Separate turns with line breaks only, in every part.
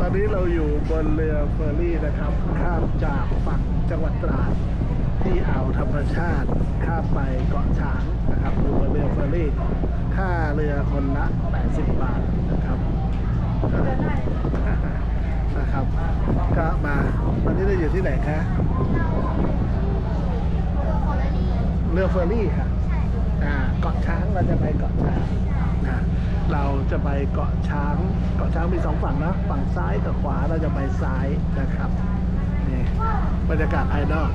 ตอนนี้เราอยู่บนเรือเฟอร์รี่นะครับ ข้ามจากฝั่งจังหวัดตราดที่อ่าวธรรมชาติข้ามไปเกาะช้างนะครับอยู่บนเรือเฟอร์รี่ ค่าเรือคนละ 80 บาทนะครับนะครับก็มาตอนนี้เราอยู่ที่ไหนคะเรือเฟอร์รี่ค่ะอ่าเกาะช้างเราจะไปเกาะช้าง จะไปเกาะช้าง เกาะช้างมีสองฝั่งนะ ฝั่งซ้ายกับขวาเราจะไปซ้ายนะครับ นี่บรรยากาศภายนอก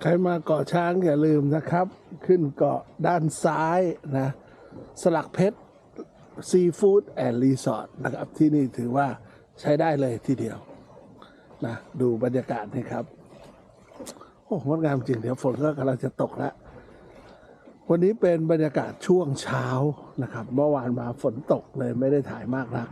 ใครมาเกาะช้างอย่าลืมนะครับ ขึ้นเกาะด้านซ้ายนะ สลักเพชรซีฟู้ดแอนด์รีสอร์ทนะครับ ที่นี่ถือว่าใช้ได้เลยทีเดียวนะดูบรรยากาศนี่ครับ โอ้งดงามจริงเดี๋ยวฝนก็กำลังจะตกแล้ววันนี้เป็นบรรยากาศช่วงเช้านะครับ เมื่อวานมาฝนตกเลยไม่ได้ถ่ายมากนัก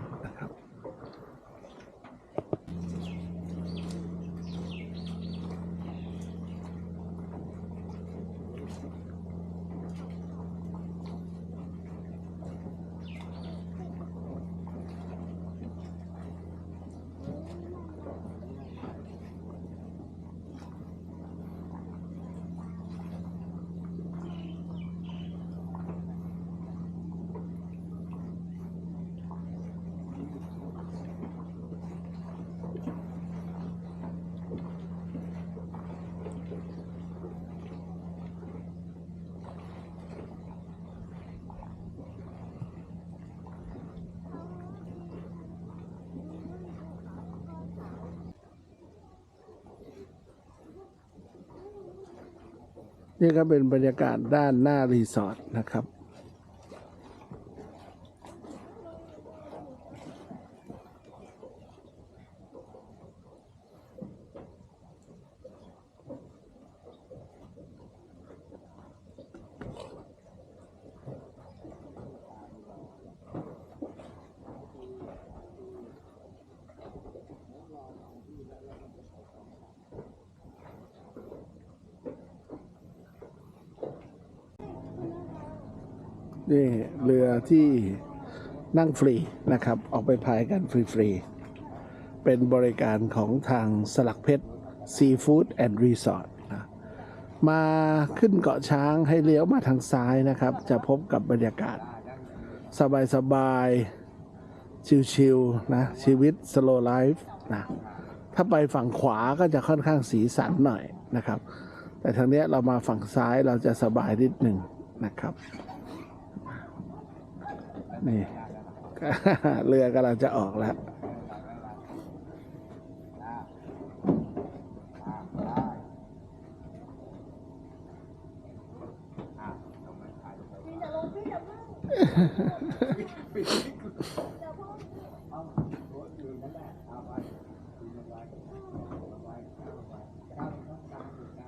นี่ก็เป็นบรรยากาศด้านหน้ารีสอร์ทนะครับ นี่เรือที่นั่งฟรีนะครับ ออกไปพายกันฟรี ๆ เป็นบริการของทางสลักเพชรซีฟู้ดแอนด์รีสอร์ทมาขึ้นเกาะช้างให้เลี้ยวมาทางซ้ายนะครับ จะพบกับบรรยากาศ สบายๆ ชิลๆ นะ ชีวิตสโลไลฟ์นะ ถ้าไปฝั่งขวาก็จะค่อนข้างสีสันหน่อยนะครับ แต่ทางเนี้ยเรามาฝั่งซ้ายเราจะสบายนิดหนึ่งนะครับ นี่ เรือกำลังจะออกแล้ว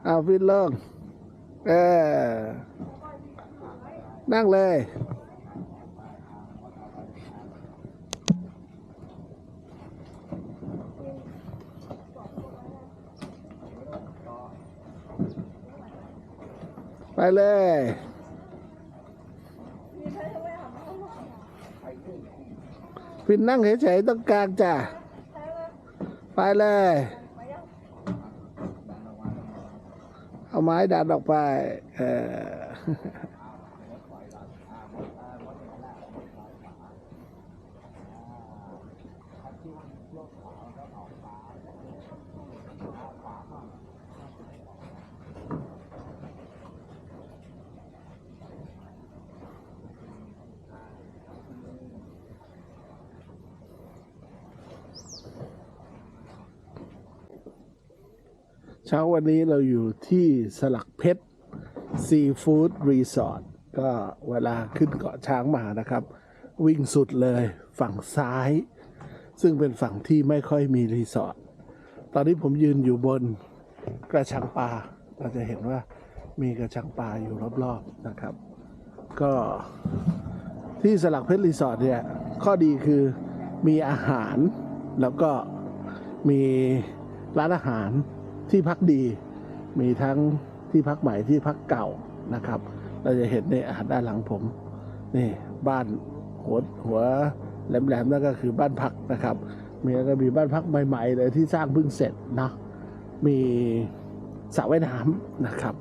เอาฟินลงเออนั่งเลย ไปเลยพินนั่งเฉยๆต้องกลางจ้ะ ไปเลย เอาไม้ดันออกไป เออ เช้าวันนี้เราอยู่ที่สลักเพชรซีฟู้ดรีสอร์ทก็เวลาขึ้นเกาะช้างมานะครับ วิ่งสุดเลยฝั่งซ้าย ซึ่งเป็นฝั่งที่ไม่ค่อยมีรีสอร์ทตอนนี้ผมยืนอยู่บนกระชังปลาเราจะเห็นว่ามีกระชังปลาอยู่รอบๆนะครับ ก็ที่สลักเพชรรีสอร์ทเนี่ยข้อดีคือมีอาหารแล้วก็มีร้านอาหาร ที่พักดี มีทั้งที่พักใหม่ที่พักเก่านะครับ เราจะเห็นในอาหารด้านหลังผม นี่บ้านหัวหัวแหลมๆนั่นก็คือบ้านพักนะครับ มีแล้วก็มีบ้านพักใหม่ ๆ เลยที่สร้างเพิ่งเสร็จนะมีสระว่ายน้ำนะครับ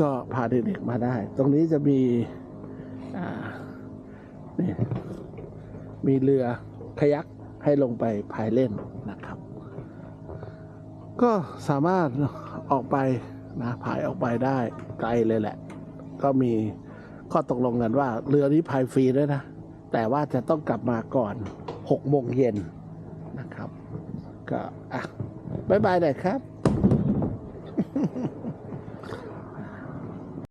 ก็พาเด็กๆมาได้ ตรงนี้จะมีนี่มีเรือคายักให้ลงไปพายเล่น ก็สามารถออกไปนะพายออกไปได้ไกลเลยแหละ ก็มีข้อตกลงกันว่า เรือนี้พายฟรีด้วยนะ แต่ว่าจะต้องกลับมาก่อน6โมงเย็นนะครับ ก็อะบายบายหน่อยครับ